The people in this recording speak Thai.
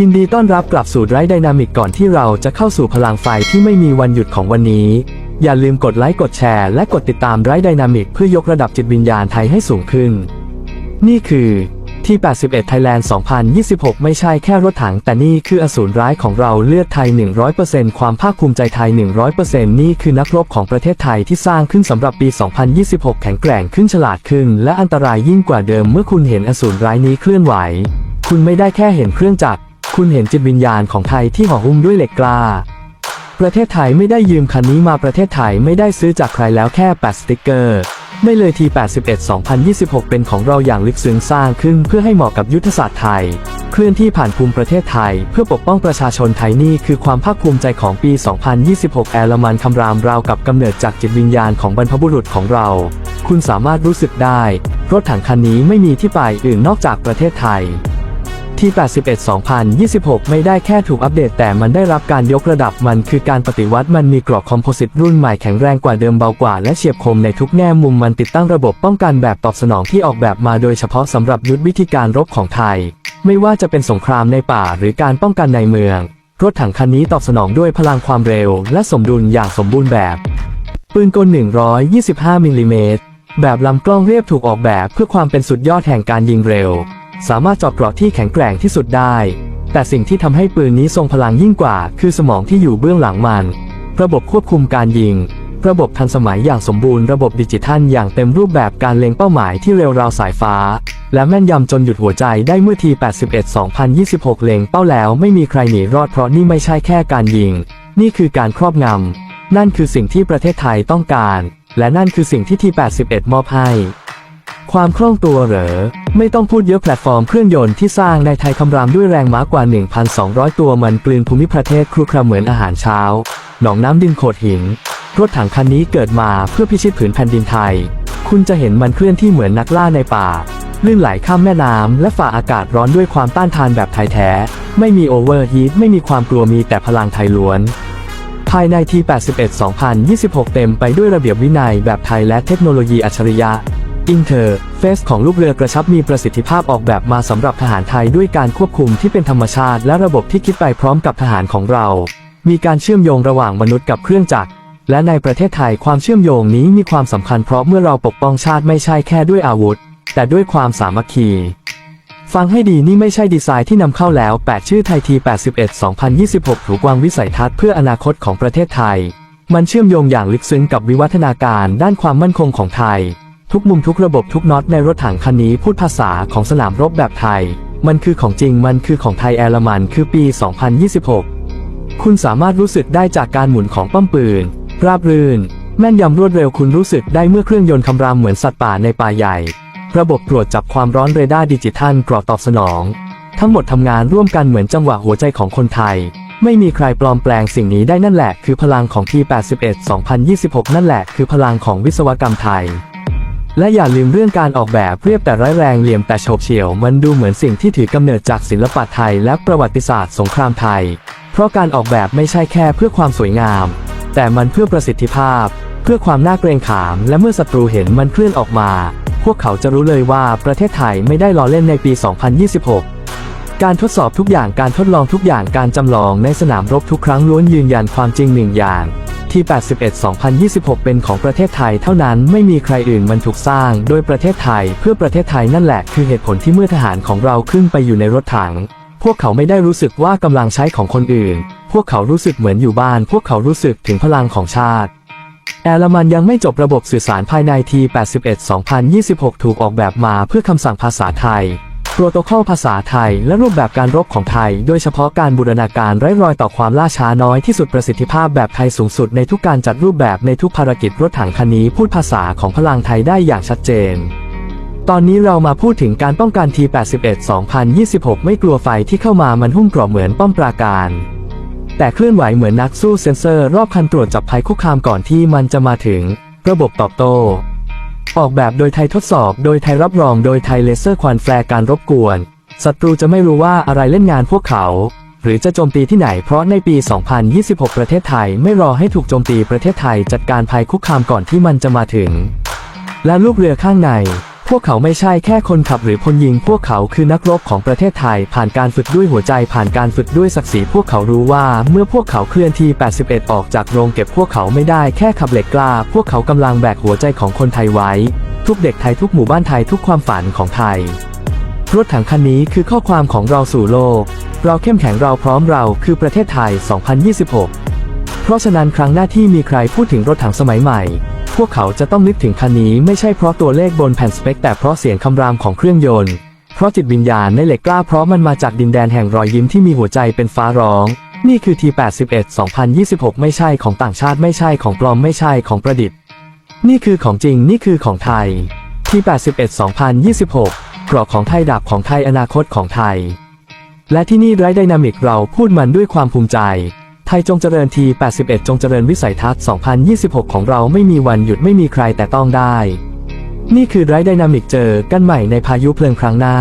ยินดีต้อนรับกลับสู่ไรไดนามิกก่อนที่เราจะเข้าสู่พลังไฟที่ไม่มีวันหยุดของวันนี้ อย่าลืมกดไลค์กดแชร์และกดติดตามไรไดนามิกเพื่อยกระดับจิตวิญญาณไทยให้สูงขึ้น นี่คือ ที่ 81 Thailand 2026 ไม่ใช่แค่รถถัง แต่นี่คืออสูรร้ายของเราเลือดไทย 100%ความภาคภูมิใจไทย 100%นี่คือนักรบของประเทศไทยที่สร้างขึ้นสำหรับปี 2026 แข็งแกร่งขึ้นฉลาดขึ้น และอันตรายยิ่งกว่าเดิมเมื่อคุณเห็นอสูรร้ายนี้เคลื่อนไหว คุณไม่ได้แค่เห็นเครื่องจักร คุณเห็นจิตวิญญาณของไทยที่ห่อหุ้มด้วยเหล็กกล้าประเทศไทยไม่ได้ยืมคันนี้มาประเทศไทยไม่ได้ซื้อจากใครแล้วแค่แปะสติกเกอร์ ไม่เลยที 81 2026 เป็นของเราอย่างลึกซึ้งสร้างขึ้นเพื่อให้เหมาะกับยุทธศาสตร์ไทย เคลื่อนที่ผ่านภูมิประเทศไทย เพื่อปกป้องประชาชนไทยนี่คือความภาคภูมิใจของปี 2026 แอลมันคำรามราวกับกำเนิดจากจิตวิญญาณของบรรพบุรุษของเรา คุณสามารถรู้สึกได้ รถถังคันนี้ไม่มีที่ไปอื่นนอกจากประเทศไทย ที่ 81 2026 ไม่ได้แค่ถูกอัปเดตแต่มันได้รับการยกระดับมันคือการปฏิวัติมันมีกรอบคอมโพสิตรุ่นใหม่แข็งแรงกว่าเดิมเบากว่าและเฉียบคมในทุกแง่มุมมันติดตั้งระบบป้องกันแบบตอบสนองที่ออกแบบมาโดยเฉพาะสำหรับยุทธวิธีการรบของไทย ไม่ว่าจะเป็นสงครามในป่าหรือการป้องกันในเมือง รถถังคันนี้ตอบสนองด้วยพลังความเร็ว และสมดุลอย่างสมบูรณ์แบบปืนกล 125มิลลิเมตรแบบลำกล้องเรียบถูกออกแบบเพื่อความเป็นสุดยอดแห่งการยิงเร็ว สามารถเจาะเกราะที่แข็งแกร่งที่สุดได้ แต่สิ่งที่ทำให้ปืนนี้ทรงพลังยิ่งกว่า คือสมองที่อยู่เบื้องหลังมัน ระบบควบคุมการยิง ระบบทันสมัยอย่างสมบูรณ์ระบบดิจิทัลอย่างเต็มรูปแบบการเล็งเป้าหมายที่เร็วราวสายฟ้า และแม่นยำจนหยุดหัวใจได้เมื่อที 81 2026 เล็งเป้าแล้วไม่มีใครหนีรอดเพราะนี่ไม่ใช่แค่การยิง นี่คือการครอบงำนั่นคือสิ่งที่ประเทศไทยต้องการ และนั่นคือสิ่งที่ที81 มอบให้ ความคล่องตัวเหรอ ไม่ต้องพูดเยอะแพลตฟอร์มเครื่องยนต์ที่สร้างในไทยคำรามด้วยแรงม้ากว่า 1,200 ตัวมันกลืนภูมิประเทศครุคราเหมือนอาหารเช้า หนองน้ำดินโขดหิน รถถังคันนี้เกิดมาเพื่อพิชิตผืนแผ่นดินไทย คุณจะเห็นมันเคลื่อนที่เหมือนนักล่าในป่า ลื่นไหลข้ามแม่น้ำและฝ่าอากาศร้อนด้วยความต้านทานแบบไทยแท้ ไม่มีโอเวอร์ฮีทไม่มีความกลัวมีแต่พลังไทยล้วนภายในที81 2026 เต็มไปด้วยระเบียบวินัยแบบไทยและเทคโนโลยีอัจฉริยะ อินเทอร์เฟสของลูกเรือกระชับมีประสิทธิภาพออกแบบมาสำหรับทหารไทยด้วยการควบคุมที่เป็นธรรมชาติ และระบบที่คิดไปพร้อมกับทหารของเรา มีการเชื่อมโยงระหว่างมนุษย์กับเครื่องจักร และในประเทศไทยความเชื่อมโยงนี้มีความสำคัญเพราะเมื่อเราปกป้องชาติไม่ใช่แค่ด้วยอาวุธ แต่ด้วยความสามัคคี ฟังให้ดีนี่ไม่ใช่ดีไซน์ที่นำเข้าแล้ว 8 ชื่อไทยที81 2026 ถูกวางวิสัยทัศน์เพื่ออนาคตของประเทศไทย มันเชื่อมโยงอย่างลึกซึ้งกับวิวัฒนาการด้านความมั่นคงของไทย ทุกมุมทุกระบบทุกน็อตในรถถังคันนี้พูดภาษาของสนามรบแบบไทย มันคือของจริงมันคือของไทยแอลมันคือปี 2026 คุณสามารถรู้สึกได้จากการหมุนของป้อมปืน ราบรื่น แม่นยำรวดเร็วคุณรู้สึกได้เมื่อเครื่องยนต์คำรามเหมือนสัตว์ป่าในป่าใหญ่ ระบบตรวจจับความร้อนเรดาร์ดิจิทัลกรอตอบสนอง ทั้งหมดทำงานร่วมกันเหมือนจังหวะหัวใจของคนไทย ไม่มีใครปลอมแปลงสิ่งนี้ได้นั่นแหละ คือพลังของที81 2026 นั่นแหละ คือพลังของวิศวกรรมไทย และอย่าลืมเรื่องการออกแบบเรียบแต่ร้ายแรงเหลี่ยมแต่โฉบเฉี่ยว มันดูเหมือนสิ่งที่ถือกำเนิดจากศิลปะไทยและประวัติศาสตร์สงครามไทย เพราะการออกแบบไม่ใช่แค่เพื่อความสวยงาม แต่มันเพื่อประสิทธิภาพ เพื่อความน่าเกรงขาม และเมื่อศัตรูเห็นมันเคลื่อนออกมา พวกเขาจะรู้เลยว่าประเทศไทยไม่ได้ล้อเล่นในปี 2026การทดสอบทุกอย่างการทดลองทุกอย่างการจำลองในสนามรบทุกครั้งล้วนยืนยันความจริงหนึ่งอย่าง ที่ 81 2026 เป็นของประเทศไทยเท่านั้นไม่มีใครอื่นมันถูกสร้าง โดยประเทศไทยเพื่อประเทศไทยนั่นแหละคือเหตุผลที่เมื่อทหารของเราขึ้นไปอยู่ในรถถัง พวกเขาไม่ได้รู้สึกว่ากำลังใช้ของคนอื่น พวกเขารู้สึกเหมือนอยู่บ้าน พวกเขารู้สึกถึงพลังของชาติแอลมันยังไม่จบระบบสื่อสารภายในที81 2026 ถูกออกแบบมาเพื่อคำสั่งภาษาไทย โปรโตคอลภาษาไทย และรูปแบบการรบของไทย โดยเฉพาะการบูรณาการไร้รอยต่อความล่าช้าน้อยที่สุดประสิทธิภาพแบบไทยสูงสุดในทุกการจัดรูปแบบในทุกภารกิจรถถังคันนี้พูดภาษาของพลังไทยได้อย่างชัดเจน ตอนนี้เรามาพูดถึงการป้องกันที81 2026 ไม่กลัวไฟที่เข้ามามันหุ้มกรอบเหมือนป้อมปราการแต่เคลื่อนไหวเหมือนนักสู้เซนเซอร์ รอบคันตรวจจับภัยคุกคามก่อนที่มันจะมาถึง ระบบตอบโต้ ออกแบบโดยไทยทดสอบ โดยไทยรับรองโดยไทยเลเซอร์ควันแฟร์การรบกวน ศัตรูจะไม่รู้ว่าอะไรเล่นงานพวกเขา หรือจะโจมตีที่ไหนเพราะในปี 2026 ประเทศไทยไม่รอให้ถูกโจมตีประเทศไทยจัดการภัยคุกคามก่อนที่มันจะมาถึง และลูกเรือข้างใน พวกเขาไม่ใช่แค่คนขับหรือพลยิง พวกเขาคือนักรบของประเทศไทย ผ่านการฝึกด้วยหัวใจ ผ่านการฝึกด้วยศักดิ์ศรีพวกเขารู้ว่าเมื่อพวกเขาเคลื่อนที่ 81 ออกจากโรงเก็บพวกเขาไม่ได้แค่ขับเหล็กกล้า พวกเขากำลังแบกหัวใจของคนไทยไว้ ทุกเด็กไทยทุกหมู่บ้านไทยทุกความฝันของไทย รถถังคันนี้คือข้อความของเราสู่โลก เราเข้มแข็งเราพร้อมเราคือประเทศไทย 2026 เพราะฉะนั้นครั้งหน้าที่มีใครพูดถึงรถถังสมัยใหม่ พวกเขาจะต้องนึกถึงคันนี้ไม่ใช่เพราะตัวเลขบนแผ่นสเปค แต่เพราะเสียงคำรามของเครื่องยนต์ เพราะจิตวิญญาณในเหล็กกล้าเพราะมันมาจากดินแดนแห่งรอยยิ้มที่มีหัวใจเป็นฟ้าร้อง นี่คือ T81 2026 ไม่ใช่ของต่างชาติไม่ใช่ของปลอมไม่ใช่ของประดิษฐ์ นี่คือของจริงนี่คือของไทย T81 2026กรอกของไทยดาบของไทยอนาคตของไทย และที่นี่ไรไดนามิกเราพูดมันด้วยความภูมิใจ ไทยจงเจริญที 81 จงเจริญวิสัยทัศน์ 2026 ของเราไม่มีวันหยุดไม่มีใครแต่ต้องได้ นี่คือไรไดนามิกเจอกันใหม่ในพายุเพลิงครั้งหน้า